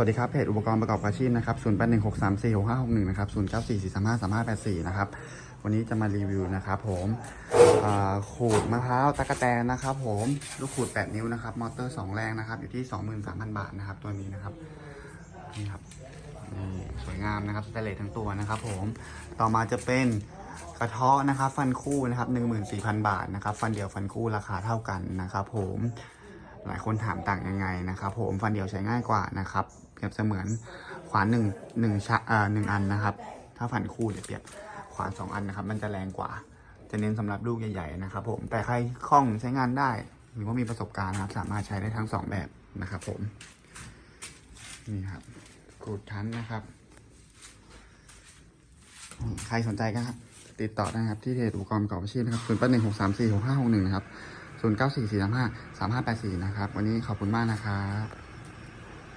วัสดีครับเพจอุปกรณ์ประกอบอาชีพนะครับ0 8 1 6 3 4 6 5 6 1นะครับ0 9 4 4 3 5 3 5 8 4นะครับ วันนี้จะมารีวิวนะครับผมขูดมะพร้าวตะกะแตนนะครับ ผมลูกขูด8นิ้วนะครับ มอเตอร์2แรงนะครับ อยู่ที่23,000บาทนะครับ ตัวนี้นะครับ นี่ครับนี่สวยงามนะครับสเตเลสทั้งตัวนะครับ ผม ต่อมาจะเป็นกระเทาะนะครับ ฟันคู่นะครับ14,000บาทนะครับ ฟันเดียวฟันคู่ราคาเท่ากันนะครับ ผม หลายคนถามต่างยังไงนะครับ ผมฟันเดียวใช้ง่ายกว่านะครับเปรียบเสมือนขวานหนึ่งหนึ่งชะเอ่อหนึ่งอันนะครับ ถ้าฟันคู่เดี๋ยวเปรียบขวานสองอันนะครับ มันจะแรงกว่า จะเน้นสำหรับลูกใหญ่ๆนะครับ ผมแต่ใครคล่องใช้งานได้ หรือว่ามีประสบการณ์นะครับ สามารถใช้ได้ทั้งสองแบบนะครับ ผมนี่ครับกรูดทันนะครับใครสนใจก็ครับติดต่อได้นะครับที่เพจอุปกรณ์ประกอบอาชีพนะครับ0 8 1 6 3 4 6 5 6 1นะครับ 0 9 4 4 3 5 3 5 8 4 นะครับ วันนี้ขอบคุณมากนะครับ